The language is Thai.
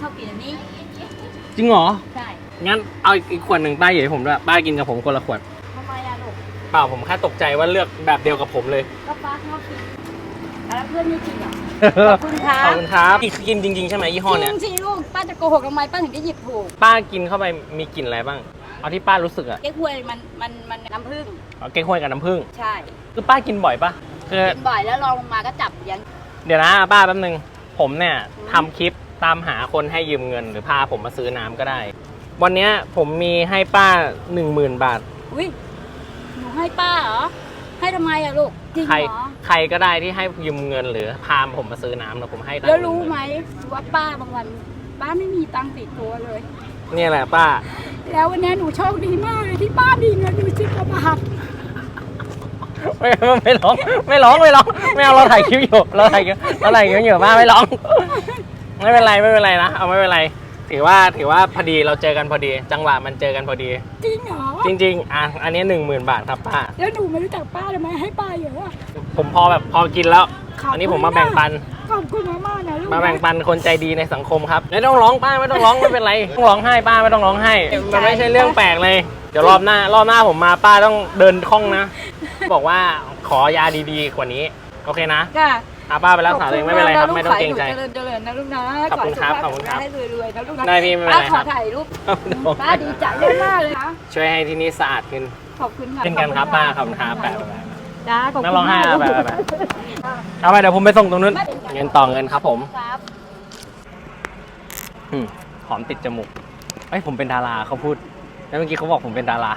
ชอบกินอันนี้ จริงเหรอ ใช่งั้นเอาอีกขวดหนึ่งป้าอยู่ให้ผมด้วยป้ากินกับผมคนละขวด ทำไมอะลูกเปล่าผมแค่ตกใจว่าเลือกแบบเดียวกับผมเลย ก็ป้าชอบกินแล้วเพื่อนไม่กินเหรอขอบคุณค่ะขอบคุณครับกินจริงๆใช่ไหมยี่ห้อจเนี้ริยงสิลูกป้าจะโกหกทำไมป้าถึงจะหยิบถูกป้ากินเข้าไปมีกลิ่นอะไรบ้าง เอาที่ป้ารู้สึกอะเก๊กฮวยมันมันมันน้ำผึ้งเอาเก๊กฮวยกับน้ำผึ้งใช่คือป้ากินบ่อยปะคือ กินบ่อยแล้วลองลงมาก็จับยัน เดี๋ยวนะป้าแป๊บนึงผมเนี่ยทำคลิป ตามหาคนให้ยืมเงิน หรือพาผมมาซื้อน้ำก็ได้ วันเนี้ยผมมีให้ป้าหนึ่งหมื่นบาท อุ้ยหนูให้ป้าเหรอ ให้ทำไมอะลูก จริงใครเหรอ ใครก็ได้ที่ให้ยืมเงิน หรือพาผมมาซื้อน้ำนะผมให้ตั้งแล้วรู้10,000ไหมว่าป้าบางวัน ป้าไม่มีตังค์ติดตัวเลย เนี่ยแหละป้า แล้ววันนี้หนูโชคดีมากเลยที่ป้ามีเงินอยู่สิบกว่าบาทไม่ไม่ไม่ร้องไม่ร้องไม่ร้องไม่เอาเราถ่ายคลิปอยู่เราถ่ายคลิปเราถ่ายคลิปอยู่ป้าไม่ร้อง ไม่เป็นไรไม่เป็นไรนะเอาไม่เป็นไร ถือว่าถือว่าพอดีเราเจอกันพอดี จังหวะมันเจอกันพอดี จริงเหรอ จริง ๆ อะอันนี้หนึ่งหมื่นบาทครับป้า แล้วหนูไม่รู้จักป้าทำไมให้ป้าเยอะอะ ผมพอแบบพอกินแล้ว ขอบคุณ อันนี้ผมมาแบ่งปัน ขอบคุณมากๆนะลูกมาแบ่งปันคนใจดีในสังคมครับไม่ต้องร้องป้าไม่ต้องร้องไม่เป็นไรต้องร้องไห้ป้าไม่ต้องร้องไห้มันไม่ใช่เรื่องแปลกเลย เดี๋ยวรอบหน้ารอบหน้าผมมาป้าต้องเดินคล่องนะ บอกว่าขอยาดีๆกว่านี้ โอเคนะ ค่ะ อาป้าไปรักษาตัวเองไม่เป็นไรครับไม่ต้องเกรงใจขให้หนูเจริญเจริญนะลูกนะขอบคุณครับให้ขอบคุณครับให้รวยๆนะลูกนะได้พี่ไม่เป็นไรป้าขครัอบถ่ายรูปครับผมป้าดีใจมากๆเลยนะช่วยให้ที่นี่สะอาดขึ้นขอบคุณค่ะเช่นกันครับป้าขอบคุณครับแปะจ้าขอบคุณนั่งร้องไห้มากอะไปไปไปเอาไปเดี๋ยวผมไปส่งตรงนู้น เงินต่อเงินครับผมครับอืมหอมติดจมูกเอ้ยผมเป็นดาราเขาพูดแล้วเมื่อกี้เขาบอกผมเป็นดารา